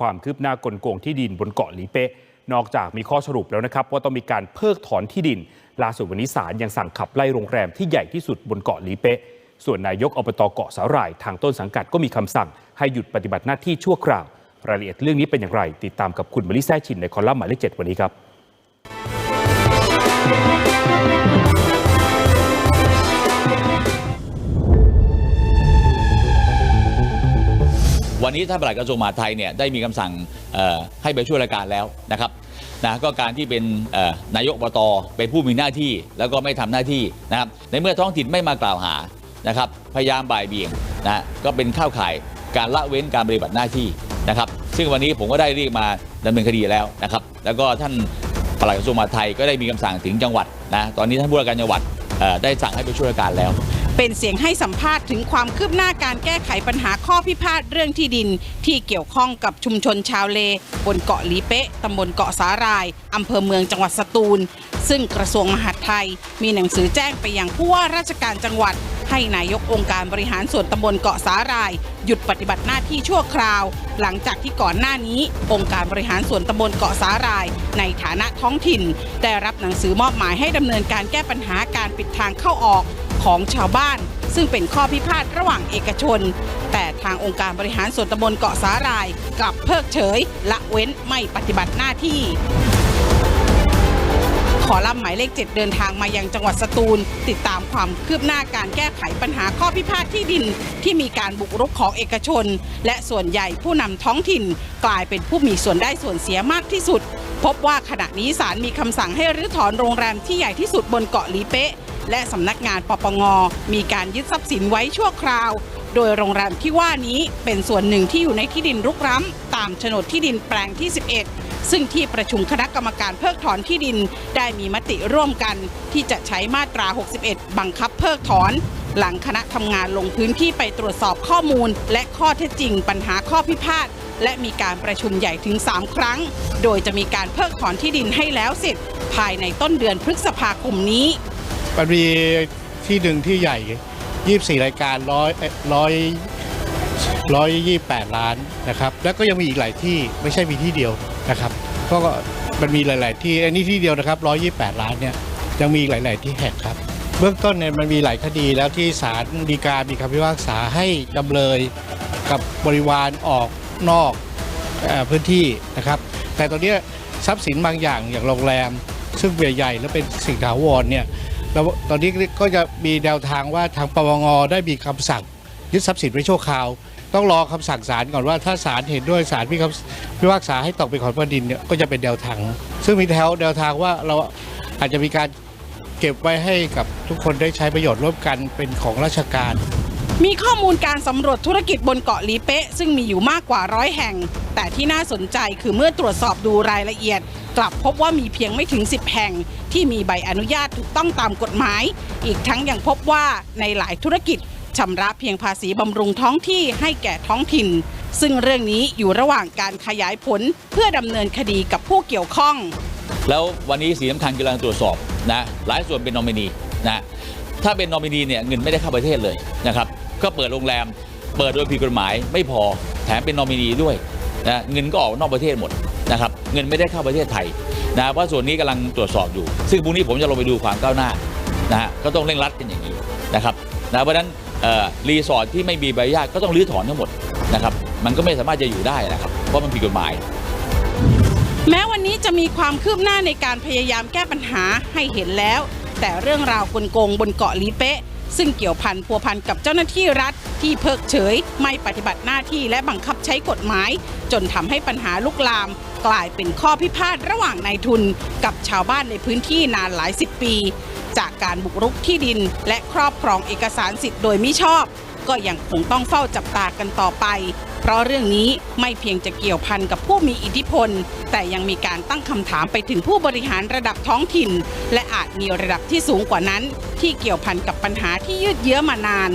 ความคืบหน้ากลโกงที่ดินบนเกาะหลีเป๊ะนอกจากมีข้อสรุปแล้วนะครับ ว่าต้องมีการเพิกถอนที่ดิน ล่าสุดวันนี้ศาลยังสั่งขับไล่โรงแรมที่ใหญ่ที่สุดบนเกาะหลีเป๊ะส่วนนายกอบตเกาะสาหร่ายทางต้นสังกัดก็มีคำสั่ง ให้หยุดปฏิบัติหน้าที่ชั่วคราว รายละเอียดเรื่องนี้เป็นอย่างไร ติดตามกับคุณมลิแซ่ชินในคอลัมน์หมายเลขเจ็ดวันนี้ครับ วันนี้ท่านปลัดกระทรวงมหาดไทยเนี่ยได้มีคำสั่งให้ไปช่วยราชการแล้วนะครับนะก็การที่เป็นนายกอบตเป็นผู้มีหน้าที่แล้วก็ไม่ทำหน้าที่นะครับในเมื่อท้องถิ่นไม่มากล่าวหานะครับพยายามบ่ายเบี่ยงนะก็เป็นข้าวข่ายการละเว้นการปฏิบัติหน้าที่นะครับซึ่งวันนี้ผมก็ได้เรียกมาดำเนินคดีแล้วนะครับแล้วก็ท่านปลัดกระทรวงมหาดไทยก็ได้มีคำสั่งถึงจังหวัดนะตอนนี้ท่านผู้ว่าการจังหวัดได้สั่งให้ไปช่วยราชการแล้ว เป็นเสียงให้สัมภาษณ์ถึงความคืบหน้าการแก้ไขปัญหาข้อพิพาทเรื่องที่ดิน ที่เกี่ยวข้องกับชุมชนชาวเล บนเกาะลีเป๊ะตำบลเกาะสาหร่ายอำเภอเมืองจังหวัดสตูล ซึ่งกระทรวงมหาดไทย มีหนังสือแจ้งไปยังผู้ว่าราชการจังหวัด ให้นายกองค์การบริหารส่วนตำบลเกาะสาหร่าย หยุดปฏิบัติหน้าที่ชั่วคราว หลังจากที่ก่อนหน้านี้ องค์การบริหารส่วนตำบลเกาะสาหร่าย ในฐานะท้องถิ่น ได้รับหนังสือมอบหมายให้ดำเนินการแก้ปัญหาการปิดทางเข้าออก ของชาวบ้าน ซึ่งเป็นข้อพิพาทระหว่างเอกชน แต่ทางองค์การบริหารส่วนตำบลเกาะสาหร่าย กลับเพิกเฉย ละเว้นไม่ปฏิบัติหน้าที่ ขอลำหมายเลข 7 เดินทางมายังจังหวัดสตูล ติดตามความคืบหน้าการแก้ไขปัญหาข้อพิพาทที่ดิน ที่มีการบุกรุกของเอกชน และส่วนใหญ่ผู้นำท้องถิ่น กลายเป็นผู้มีส่วนได้ส่วนเสียมากที่สุดพบว่าขณะนี้ศาลมีคำสั่งให้รื้อถอนโรงแรมที่ใหญ่ที่สุดบนเกาะลีเป๊ะ และสำนักงานปปงมีการยึดทรัพย์สินไว้ชั่วคราว โดยโรงแรมที่ว่านี้เป็นส่วนหนึ่งที่อยู่ในที่ดินรุกร้ำ ตามโฉนดที่ดินแปลงที่ 11 ซึ่งที่ประชุมคณะกรรมการเพิกถอนที่ดินได้มีมติร่วมกัน ที่จะใช้มาตรา 61 บังคับเพิกถอนหลังคณะทำงานลงพื้นที่ไปตรวจสอบข้อมูล และข้อเท็จจริง ปัญหาข้อพิพาทและมีการประชุมใหญ่ถึง 3 ครั้ง โดยจะมีการเพิกถอนที่ดินให้แล้วเสร็จ ภายในต้นเดือนพฤษภาคมนี้ มันมีที่หนึ่งที่ใหญ่ 24 รายการร้อยร้อยร้อยยี่แปดล้านนะครับ แล้วก็ยังมีอีกหลายที่ไม่ใช่มีที่เดียวนะครับ ก็มันมีหลาย ๆ ที่อันนี้ที่เดียวนะครับร้อยยี่แปดล้านเนี่ยยังมีอีกหลาย ๆ ที่แห่งครับ เบื้องต้นเนี่ยมันมีหลายคดีแล้วที่ศาลฎีกามีคำพิพากษาให้จำเลยกับบริวารออกนอกอพื้นที่นะครับ แต่ตอนนี้ทรัพย์สินบางอย่างอย่างโรงแรม ซึ่งใหญ่ๆแล้วเป็นสิ่งถาวรเนี่ย แล้วตอนนี้ก็จะมีแนวทางว่าทางปปงได้มีคำสั่งยึดทรัพย์สินไว้ชั่วคราว ต้องรอคำสั่งศาลก่อนว่าถ้าศาลเห็นด้วยศาลมีคำพิพากษาให้ตกเป็นของแผ่นดินเนี่ยก็จะเป็นแนวทาง ซึ่งมีแถวแนวทางว่าเราอาจจะมีการเก็บไว้ให้กับทุกคนได้ใช้ประโยชน์ร่วมกันเป็นของราชการ มีข้อมูลการสำรวจธุรกิจบนเกาะลีเป๊ะ ซึ่งมีอยู่มากกว่าร้อยแห่ง แต่ที่น่าสนใจคือเมื่อตรวจสอบดูรายละเอียด กลับพบว่ามีเพียงไม่ถึง 10 แห่ง ที่มีใบอนุญาตถูกต้องตามกฎหมาย อีกทั้งยังพบว่าในหลายธุรกิจชำระเพียงภาษีบำรุงท้องที่ให้แก่ท้องถิ่น ซึ่งเรื่องนี้อยู่ระหว่างการขยายผลเพื่อดำเนินคดีกับผู้เกี่ยวข้อง แล้ววันนี้สีสำคัญกำลังตรวจสอบนะหลายส่วนเป็นนอมินีนะถ้าเป็นนอมินีเนี่ยเงินไม่ได้เข้าประเทศเลยนะครับก็เปิดโรงแรม เปิดโดยผิดกฎหมายไม่พอแถมเป็นนอมินีด้วยนะเงินก็ออกนอกประเทศหมด นะครับเงินไม่ได้เข้าประเทศไทยนะเพราะส่วนนี้กำลังตรวจสอบอยู่ ซึ่งพรุ่งนี้ผมจะลงไปดูความก้าวหน้านะฮะก็ต้องเร่งรัดกันอย่างนี้นะครับนะเพราะฉะนั้นรีสอร์ทที่ไม่มีใบอนุญาตก็ต้องรื้อถอนทั้งหมดนะครับมันก็ไม่สามารถจะอยู่ได้นะครับเพราะมันผิดกฎหมาย แม้วันนี้จะมีความคืบหน้าในการพยายามแก้ปัญหาให้เห็นแล้ว แต่เรื่องราวกลโกงบนเกาะลีเป๊ะซึ่งเกี่ยวพันพัวพันกับเจ้าหน้าที่รัฐ ที่เพิกเฉย ไม่ปฏิบัติหน้าที่และบังคับใช้กฎหมาย จนทำให้ปัญหาลุกลาม กลายเป็นข้อพิพาทระหว่างนายทุน กับชาวบ้านในพื้นที่นานหลายสิบปี จากการบุกรุกที่ดิน และครอบครองเอกสารสิทธิ์โดยมิชอบ ก็ยังคงต้องเฝ้าจับตากันต่อไป เพราะเรื่องนี้ไม่เพียงจะเกี่ยวพันกับผู้มีอิทธิพล แต่ยังมีการตั้งคำถามไปถึงผู้บริหารระดับท้องถิ่น และอาจมีระดับที่สูงกว่านั้น ที่เกี่ยวพันกับปัญหาที่ยืดเยื้อมานาน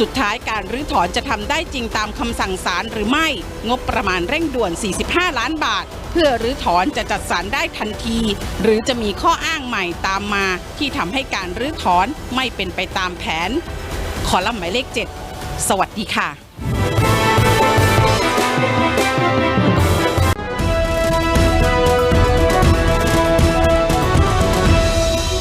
สุดท้ายการรื้อถอนจะทำได้จริงตามคำสั่งศาลหรือไม่ งบประมาณเร่งด่วน 45 ล้านบาท เพื่อรื้อถอนจะจัดสรรได้ทันที หรือจะมีข้ออ้างใหม่ตามมา ที่ทำให้การรื้อถอนไม่เป็นไปตามแผน ขอลัมน์หมายเลข 7 สวัสดีค่ะ